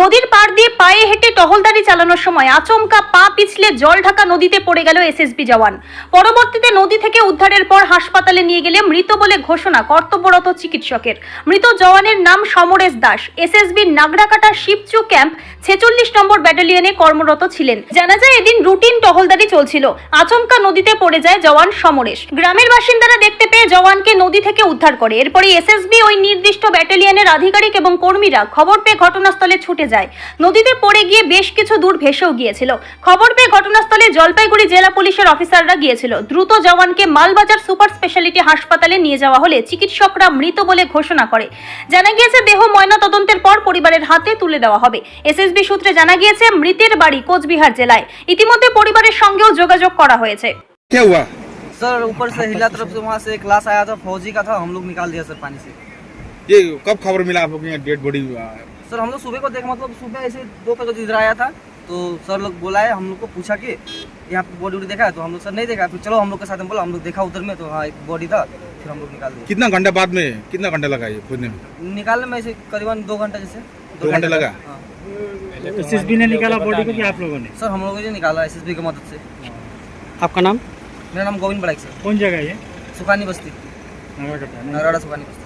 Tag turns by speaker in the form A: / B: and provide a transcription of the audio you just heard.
A: নদীর পাড় দিয়ে পায়ে হেঁটে টহলদারি চালানোর সময় আচমকা পা পিছলে জল ঢাকা নদীতে পড়ে গেল এসএসবি জওয়ান। পরবর্তীতে নদী থেকে উদ্ধারের পর হাসপাতালে নিয়ে গেলে মৃত বলে ঘোষণা কর্তব্যরত চিকিৎসকের। মৃত জওয়ানের নাম সমরেশ দাস। এসএসবির নাগরাকাটা শিবচু ক্যাম্প ছেচল্লিশ নম্বর ব্যাটালিয়নে কর্মরত ছিলেন। জানা যায় এদিন রুটিন টহলদারি চলছিল। আচমকা নদীতে পড়ে যায় জওয়ান সমরেশ। গ্রামের বাসিন্দারা দেখতে পেয়ে জওয়ানকে নদী থেকে উদ্ধার করে। এরপরে এসএসবি ওই নির্দিষ্ট ব্যাটালিয়নের আধিকারিক এবং কর্মীরা খবর পেয়ে ঘটনাস্থলে ছুটে যায় নদীতে পড়ে গিয়ে বেশ কিছু দূর ভেসেও গিয়েছিল খবর পেয়ে ঘটনাস্থলে জলপাইগুড়ি জেলা পুলিশের অফিসাররা গিয়েছিল দ্রুত জওয়ানকে মালবাজার সুপার স্পেশালিটি হাসপাতালে নিয়ে যাওয়া হলে চিকিৎসকরা মৃত বলে ঘোষণা করে জানা গিয়েছে দেহ ময়না তদন্তের পর পরিবারের হাতে তুলে দেওয়া হবে এসএসবি সূত্রে জানা গিয়েছে মৃতের বাড়ি কোচবিহার জেলায় ইতিমধ্যে পরিবারের সঙ্গেও যোগাযোগ করা হয়েছে
B: क्या हुआ
C: सर ऊपर से हिला तरफ से वहाँ से एक क्लास आया था फौजी का था हम लोग निकाल दिया सर पानी से
B: ये कब खबर मिला आप लोग को यहाँ डेड बॉडी
C: सर हम लोग सुबह को देखा मतलब सुबह ऐसे दो बजे इधर आया था तो सर लोग बुलाए हम लोग को पूछा कि यहाँ पे बॉडी वॉडी देखा है? तो हम लोग सर नहीं देखा फिर चलो हम लोग के साथ में बोला हम लोग देखा उधर में तो हाँ एक बॉडी था फिर हम लोग निकाल दिए।
B: कितना घंटा बाद में कितना घंटा लगा ये खोजने में?
C: निकालने में ऐसे करीबन दो घंटा जैसे।
B: दो घंटे लगा?
C: हाँ।
D: एसएसबी ने निकाला बॉडी को कि आप लोगों ने?
C: सर हम लोगों ने निकाला एस की मदद से।
D: आपका नाम?
C: मेरा नाम गोविंद बड़ाइक सर।
D: कौन जगह है
C: सुखानी बस्ती। नरवाड़ा सुखानी बस्ती।